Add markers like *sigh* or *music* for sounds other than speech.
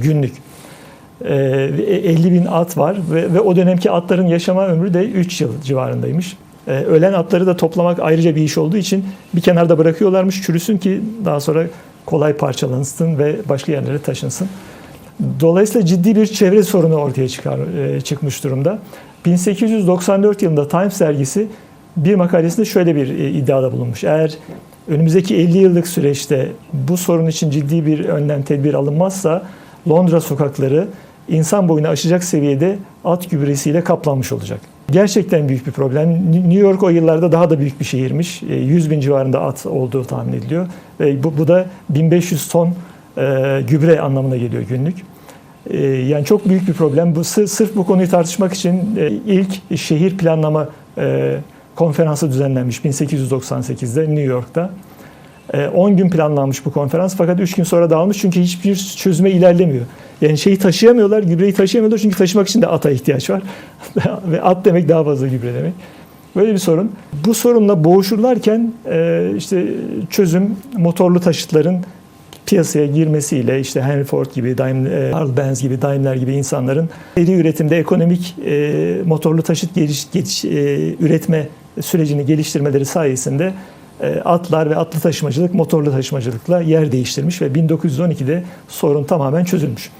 günlük. Ee, 50 bin at var ve, ve o dönemki atların yaşama ömrü de 3 yıl civarındaymış. Ee, ölen atları da toplamak ayrıca bir iş olduğu için bir kenarda bırakıyorlarmış çürüsün ki daha sonra kolay parçalansın ve başka yerlere taşınsın. Dolayısıyla ciddi bir çevre sorunu ortaya çıkar, e, çıkmış durumda. 1894 yılında Times dergisi bir makalesinde şöyle bir e, iddiada bulunmuş. Eğer önümüzdeki 50 yıllık süreçte bu sorun için ciddi bir önlem tedbir alınmazsa Londra sokakları insan boyunu aşacak seviyede at gübresiyle kaplanmış olacak. Gerçekten büyük bir problem. New York o yıllarda daha da büyük bir şehirmiş. E, 100 bin civarında at olduğu tahmin ediliyor. Bu, bu da 1500 ton e, gübre anlamına geliyor günlük. E, yani çok büyük bir problem. Bu sır- sırf bu konuyu tartışmak için e, ilk şehir planlama e, konferansı düzenlenmiş 1898'de New York'ta. E, 10 gün planlanmış bu konferans fakat 3 gün sonra dağılmış çünkü hiçbir çözüme ilerlemiyor. Yani şeyi taşıyamıyorlar, gübreyi taşıyamıyorlar çünkü taşımak için de ata ihtiyaç var. *laughs* Ve at demek daha fazla gübre demek. Böyle bir sorun. Bu sorunla boğuşurlarken e, işte çözüm motorlu taşıtların piyasaya girmesiyle işte Henry Ford gibi, Daimler, Karl Benz gibi, Daimler gibi insanların seri üretimde ekonomik e, motorlu taşıt geliş, geliş- e, üretme sürecini geliştirmeleri sayesinde e, atlar ve atlı taşımacılık motorlu taşımacılıkla yer değiştirmiş ve 1912'de sorun tamamen çözülmüş.